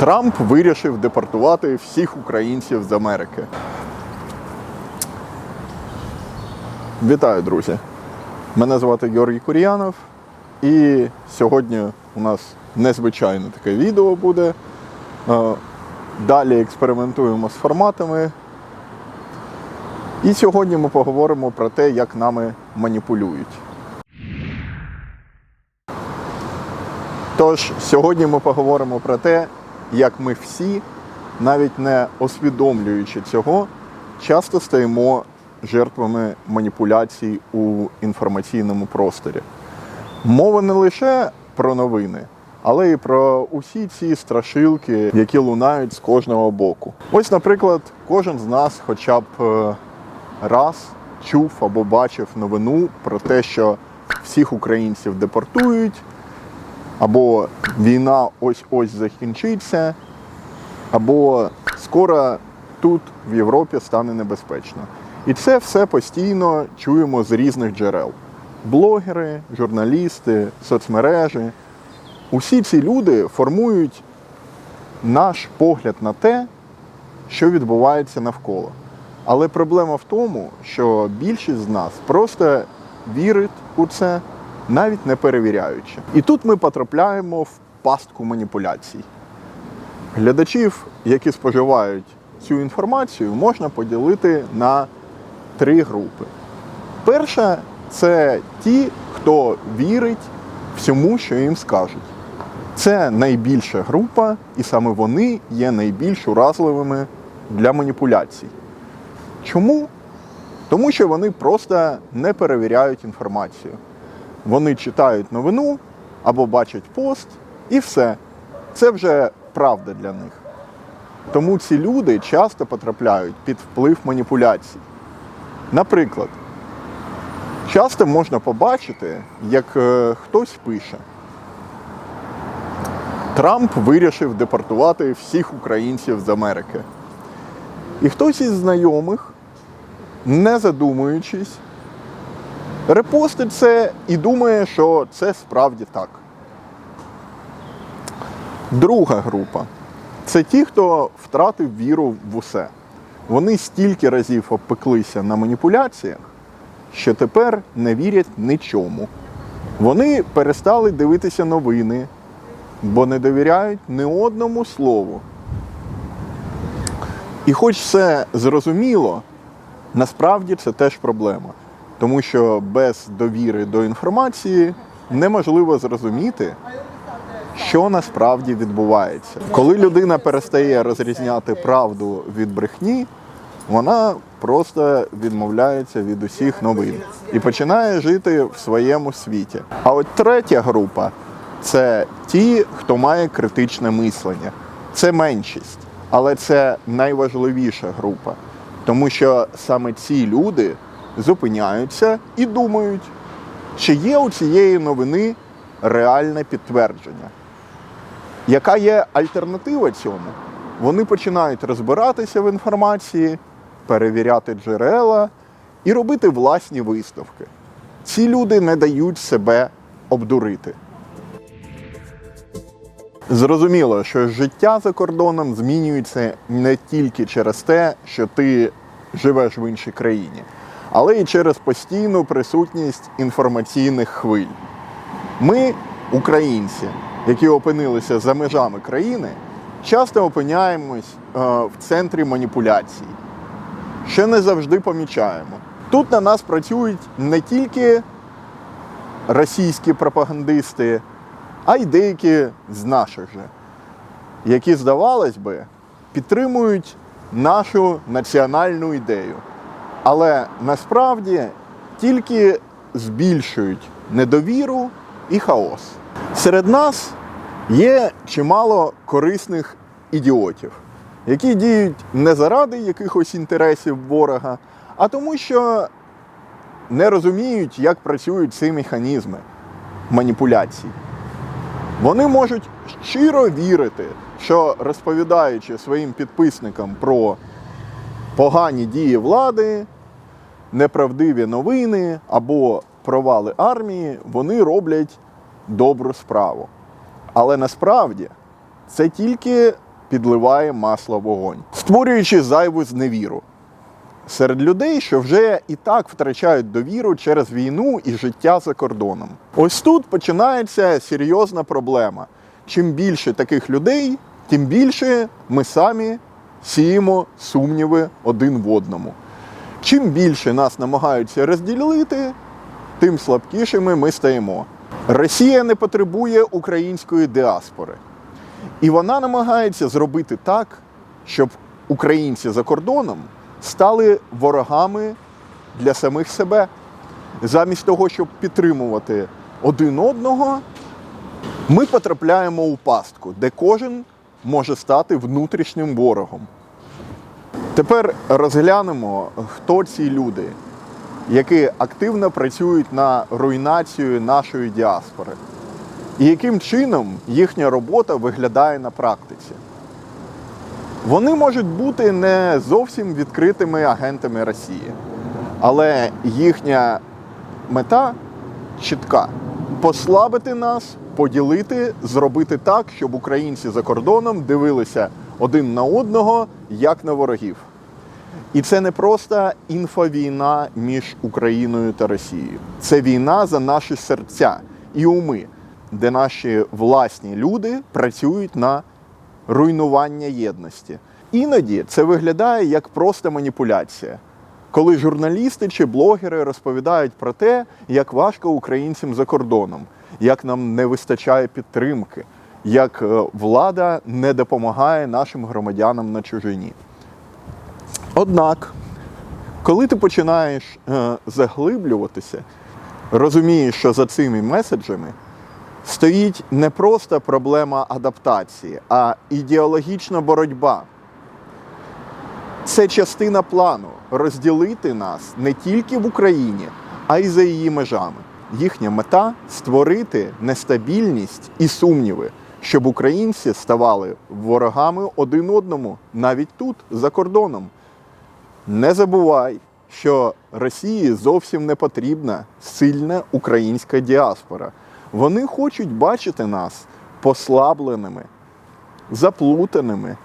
Трамп вирішив депортувати всіх українців з Америки. Вітаю, друзі! Мене звати Георгій Кур'янов, і сьогодні у нас незвичайне таке відео буде. Е, Далі експериментуємо з форматами. І сьогодні ми поговоримо про те, як нами маніпулюють. Тож, сьогодні ми поговоримо про те, як ми всі, навіть не усвідомлюючи цього, часто стаємо жертвами маніпуляцій у інформаційному просторі. Мова не лише про новини, але й про усі ці страшилки, які лунають з кожного боку. Ось, наприклад, кожен з нас хоча б е, раз чув або бачив новину про те, що всіх українців депортують, або війна ось-ось закінчиться, або скоро тут в Європі стане небезпечно. І це все постійно чуємо з різних джерел: блогери, журналісти, соцмережі. Усі ці люди формують наш погляд на те, що відбувається навколо. Але проблема в тому, що більшість з нас просто вірить у це, навіть не перевіряючи. І тут ми потрапляємо в пастку маніпуляцій. Глядачів, які споживають цю інформацію, можна поділити на три групи. Перша це ті, хто вірить всьому, що їм скажуть. Це найбільша група, і саме вони є найбільш уразливими для маніпуляцій. Чому? Тому що вони просто не перевіряють інформацію. Вони читають новину або бачать пост, і все. Це вже правда для них. Тому ці люди часто потрапляють під вплив маніпуляцій. Наприклад, часто можна побачити, як е, хтось пише. Трамп вирішив депортувати всіх українців з Америки. І хтось із знайомих, не задумуючись, репостить це і думає, що це справді так. Друга група це ті, хто втратив віру в усе. Вони стільки разів обпеклися на маніпуляціях, що тепер не вірять нічому. Вони перестали дивитися новини, бо не довіряють ні одному слову. І хоч все зрозуміло, насправді це теж проблема. Тому що без довіри до інформації неможливо зрозуміти, що насправді відбувається. Коли людина перестає розрізняти правду від брехні, вона просто відмовляється від усіх новин і починає жити в своєму світі. А от третя група це ті, хто має критичне мислення. Це меншість, але це найважливіша група, тому що саме ці люди зупиняються і думають, чи є у цієї новини реальне підтвердження. Яка є альтернатива цьому? Вони починають розбиратися в інформації, перевіряти джерела і робити власні висновки. Ці люди не дають себе обдурити. Зрозуміло, що життя за кордоном змінюється не тільки через те, що ти живеш в іншій країні, але й через постійну присутність інформаційних хвиль. Ми, українці, які опинилися за межами країни, часто опиняємось е, в центрі маніпуляцій, що не завжди помічаємо. Тут на нас працюють не тільки російські пропагандисти, а й деякі з наших же, які, здавалось би, підтримують нашу національну ідею, але насправді тільки збільшують недовіру і хаос. Серед нас є чимало корисних ідіотів, які діють не заради якихось інтересів ворога, а тому, що не розуміють, як працюють ці механізми маніпуляцій. Вони можуть щиро вірити, що розповідаючи своїм підписникам про погані дії влади, неправдиві новини або провали армії, вони роблять добру справу. Але насправді це тільки підливає масло вогонь, створюючи зайву зневіру серед людей, що вже і так втрачають довіру через війну і життя за кордоном. Ось тут починається серйозна проблема. Чим більше таких людей, тим більше ми самі сіємо сумніви один в одному. Чим більше нас намагаються розділити, тим слабкішими ми стаємо. Росія не потребує української діаспори. І вона намагається зробити так, щоб українці за кордоном стали ворогами для самих себе. Замість того, щоб підтримувати один одного, ми потрапляємо у пастку, де кожен може стати внутрішнім ворогом. Тепер розглянемо, хто ці люди, які активно працюють на руйнацію нашої діаспори, і яким чином їхня робота виглядає на практиці. Вони можуть бути не зовсім відкритими агентами Росії, але їхня мета чітка послабити нас, поділити, зробити так, щоб українці за кордоном дивилися один на одного як на ворогів. І це не просто інфовійна між Україною та Росією. Це війна за наші серця і уми, де наші власні люди працюють на руйнування єдності. Іноді це виглядає як просто маніпуляція, коли журналісти чи блогери розповідають про те, як важко українцям за кордоном, як нам не вистачає підтримки, як е, влада не допомагає нашим громадянам на чужині. Однак, коли ти починаєш е, заглиблюватися, розумієш, що за цими меседжами стоїть не просто проблема адаптації, а ідеологічна боротьба. Це частина плану розділити нас не тільки в Україні, а й за її межами. Їхня мета створити нестабільність і сумніви, щоб українці ставали ворогами один одному навіть тут, за кордоном. Не забувай, що Росії зовсім не потрібна сильна українська діаспора. Вони хочуть бачити нас послабленими, заплутаними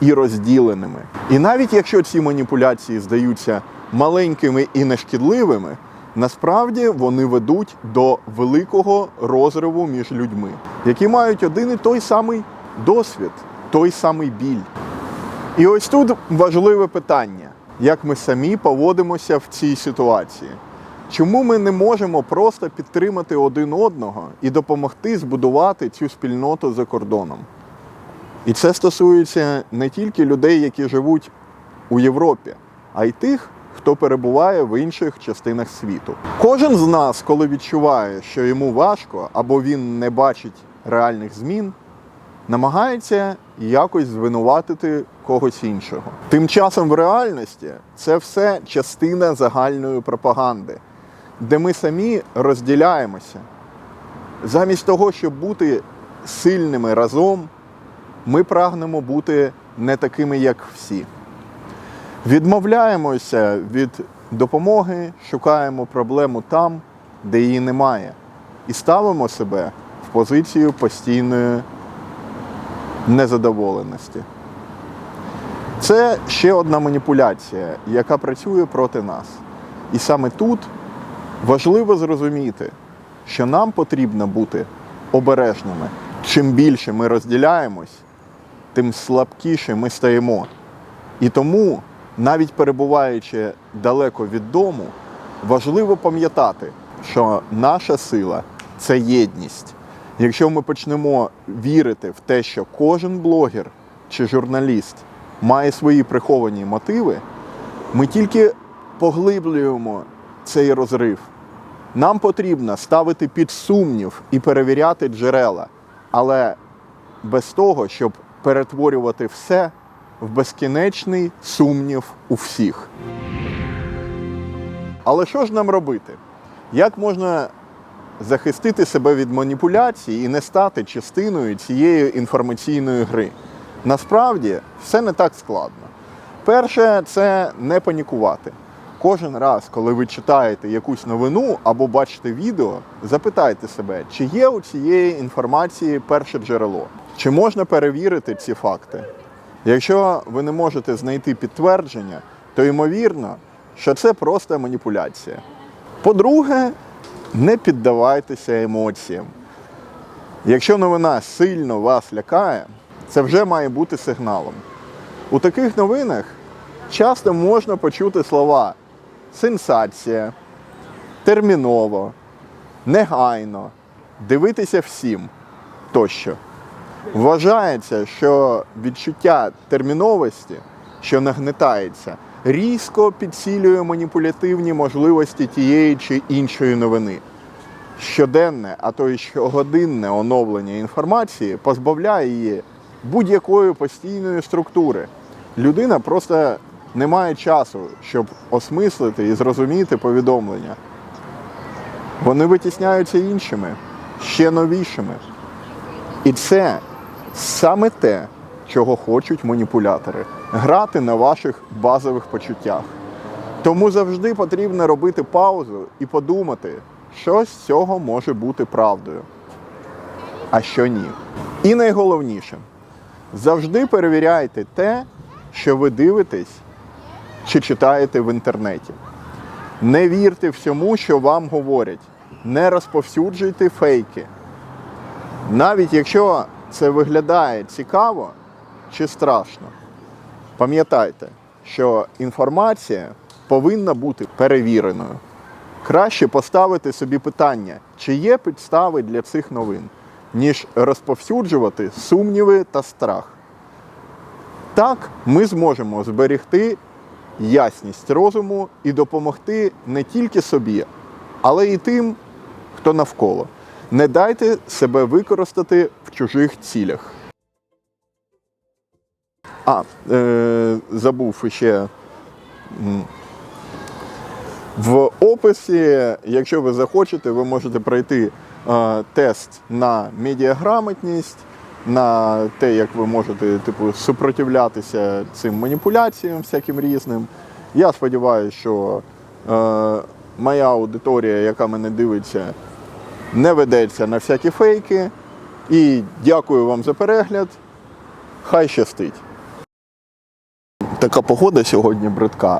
і розділеними. І навіть якщо ці маніпуляції здаються маленькими і нешкідливими, насправді вони ведуть до великого розриву між людьми, які мають один і той самий досвід, той самий біль. І ось тут важливе питання, як ми самі поводимося в цій ситуації. Чому ми не можемо просто підтримати один одного і допомогти збудувати цю спільноту за кордоном? І це стосується не тільки людей, які живуть у Європі, а й тих, хто перебуває в інших частинах світу. Кожен з нас, коли відчуває, що йому важко або він не бачить реальних змін, намагається якось звинуватити когось іншого. Тим часом в реальності це все частина загальної пропаганди, де ми самі розділяємося. Замість того, щоб бути сильними разом, ми прагнемо бути не такими, як всі. Відмовляємося від допомоги, шукаємо проблему там, де її немає, і ставимо себе в позицію постійної незадоволеності. Це ще одна маніпуляція, яка працює проти нас. І саме тут важливо зрозуміти, що нам потрібно бути обережними. Чим більше ми розділяємось, тим слабкіше ми стаємо. І тому, навіть перебуваючи далеко від дому, важливо пам'ятати, що наша сила це єдність. Якщо ми почнемо вірити в те, що кожен блогер чи журналіст має свої приховані мотиви, ми тільки поглиблюємо цей розрив. Нам потрібно ставити під сумнів і перевіряти джерела, але без того, щоб перетворювати все в безкінечний сумнів у всіх. Але що ж нам робити? Як можна захистити себе від маніпуляцій і не стати частиною цієї інформаційної гри? Насправді все не так складно. Перше, це не панікувати. Кожен раз, коли ви читаєте якусь новину або бачите відео, запитайте себе, чи є у цієї інформації перше джерело, Чи можна перевірити ці факти? Якщо ви не можете знайти підтвердження, то ймовірно, що це просто маніпуляція. По-друге, не піддавайтеся емоціям. Якщо новина сильно вас лякає, це вже має бути сигналом. У таких новинах часто можна почути слова сенсація, терміново, негайно, дивитися всім тощо. Вважається, що відчуття терміновості, що нагнетається, різко підсилює маніпулятивні можливості тієї чи іншої новини. Щоденне, а то й щогодинне оновлення інформації позбавляє її будь-якої постійної структури. Людина просто не має часу, щоб осмислити і зрозуміти повідомлення. Вони витісняються іншими, ще новішими. І це саме те, чого хочуть маніпулятори грати на ваших базових почуттях. Тому завжди потрібно робити паузу і подумати, що з цього може бути правдою, а що ні. І найголовніше, завжди перевіряйте те, що ви дивитесь чи читаєте в інтернеті. Не вірте всьому, що вам говорять. Не розповсюджуйте фейки. Навіть якщо це виглядає цікаво чи страшно, пам'ятайте, що інформація повинна бути перевіреною. Краще поставити собі питання, чи є підстави для цих новин, ніж розповсюджувати сумніви та страх. Так ми зможемо зберегти ясність розуму і допомогти не тільки собі, але й тим, хто навколо. Не дайте себе використати чужих цілях. А, е, забув ще. В описі, якщо ви захочете, ви можете пройти е, тест на медіаграмотність, на те, як ви можете типу, супротивлятися цим маніпуляціям всяким різним. Я сподіваюся, що е, моя аудиторія, яка мене дивиться, не ведеться на всякі фейки. І дякую вам за перегляд. Хай щастить. Така погода сьогодні бридка,